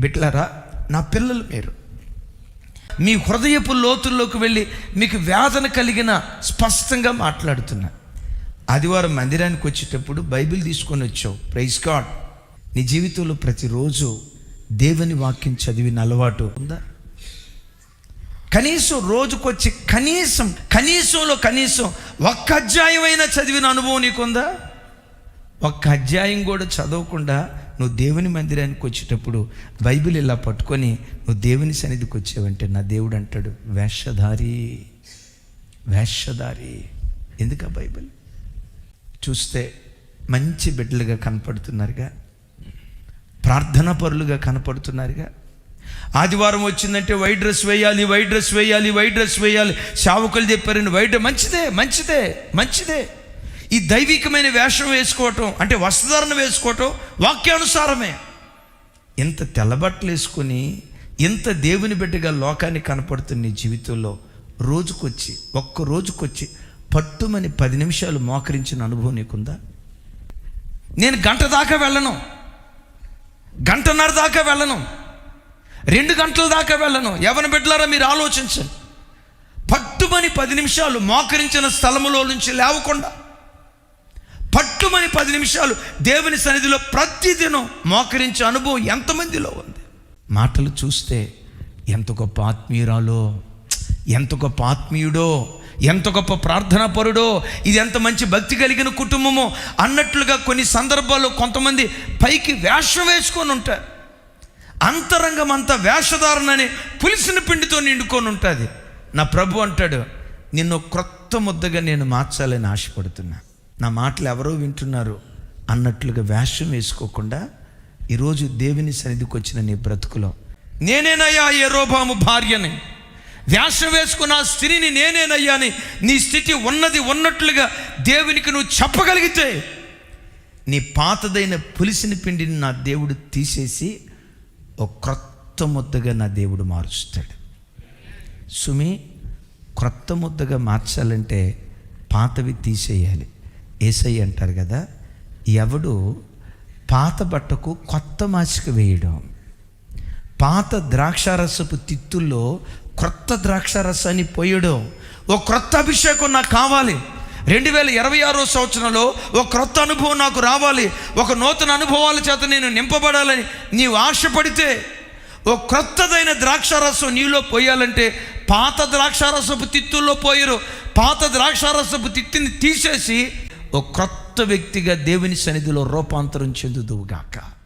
బిట్లరా నా పిల్లలు మీరు. మీ హృదయపు లోతుల్లోకి వెళ్ళి మీకు వేదన కలిగిన స్పష్టంగా మాట్లాడుతున్నా. ఆదివారం మందిరానికి వచ్చేటప్పుడు బైబిల్ తీసుకొని వచ్చావు. ప్రైజ్ గాడ్ నీ జీవితంలో ప్రతిరోజు దేవుని వాక్యం చదివిన అలవాటు ఉందా? కనీసం రోజుకొచ్చి కనీసం కనీసంలో కనీసం ఒక్క అధ్యాయమైనా చదివిన అనుభవం నీకుందా? ఒక్క అధ్యాయం కూడా చదవకుండా నువ్వు దేవుని మందిరానికి వచ్చేటప్పుడు బైబిల్ ఇలా పట్టుకొని నువ్వు దేవుని సన్నిధికి వచ్చావంటే నా దేవుడు అంటాడు వేషధారి వేషధారి. ఎందుక బైబిల్? చూస్తే మంచి బిడ్డలుగా కనపడుతున్నారుగా ప్రార్థన పరులుగా కనపడుతున్నారుగా. ఆదివారం వచ్చిందంటే వైట్ డ్రెస్ వేయాలి వైట్ డ్రెస్ వేయాలి వైట్ డ్రెస్ వేయాలి. సేవకులు చెప్పారని వైట్ మంచిదే మంచిదే మంచిదే. ఈ దైవికమైన వేషం వేసుకోవటం అంటే వస్త్రధారణ వేసుకోవటం వాక్యానుసారమే. ఇంత తెల్లబట్టలు వేసుకొని ఇంత దేవుని బిడ్డగా లోకాన్ని కనపడుతున్న నీ జీవితంలో రోజుకొచ్చి ఒక్క రోజుకొచ్చి పట్టుమని పది నిమిషాలు మోకరించిన అనుభవం నీకుందా? నేను గంట దాకా వెళ్ళను. గంటన్నర దాకా వెళ్ళను. రెండు గంటల దాకా వెళ్ళను. ఎవరిని బిడ్డలారా మీరు ఆలోచించండి. పట్టుమని పది నిమిషాలు మోకరించిన స్థలములో నుంచి లేవకుండా ఉదయమని పది నిమిషాలు దేవుని సన్నిధిలో ప్రతిదినం మోకరించే అనుభవం ఎంతమందిలో ఉంది? మాటలు చూస్తే ఎంత గొప్ప ఆత్మీయురాలో ఎంత గొప్ప ఆత్మీయుడో ఎంత గొప్ప ప్రార్థనా పరుడో ఇది ఎంత మంచి భక్తి కలిగిన కుటుంబమో అన్నట్లుగా కొన్ని సందర్భాల్లో కొంతమంది పైకి వేషం వేసుకొని ఉంటారు. అంతరంగం అంతా వేషధారణని పులిసిన పిండితో నిండుకొని ఉంటుంది. నా ప్రభు అంటాడు నిన్ను క్రొత్త ముద్దగా నేను మార్చాలని ఆశపడుతున్నా. నా మాటలు ఎవరో వింటున్నారు అన్నట్లుగా వేషం వేసుకోకుండా ఈరోజు దేవుని సన్నిధికి వచ్చిన నీ బ్రతుకులో. నేనేనయ్యా ఏ భార్యని. వ్యాసం వేసుకున్న ఆ స్త్రీని నేనేనయ్యా అని నీ స్థితి ఉన్నది ఉన్నట్లుగా దేవునికి నువ్వు చెప్పగలిగితే నీ పాతదైన పులిసిన పిండిని నా దేవుడు తీసేసి ఒక క్రొత్త ముద్దగా నా దేవుడు మారుస్తాడు. సుమి క్రొత్త ముద్దగా మార్చాలంటే పాతవి తీసేయాలి. ఏసై అంటారు కదా ఎవడు పాత బట్టకు కొత్త మాసిక వేయడం పాత ద్రాక్షారసపు తిత్తుల్లో క్రొత్త ద్రాక్షారసాన్ని పోయడం ఓ క్రొత్త అభిషేకం నాకు కావాలి. రెండు వేల ఇరవై ఆరో సంవత్సరంలో ఒక క్రొత్త అనుభవం నాకు రావాలి. ఒక నూతన అనుభవాల చేత నేను నింపబడాలని నీవు ఆశపడితే ఓ క్రొత్తదైన ద్రాక్షారసం నీలో పోయాలంటే పాత ద్రాక్షారసపు తిత్తుల్లో పోయరు. పాత ద్రాక్షారసపు తిత్తిని తీసేసి ఓ క్రొత్త వ్యక్తిగా దేవుని సన్నిధిలో రూపాంతరం చెందుదువుగాక.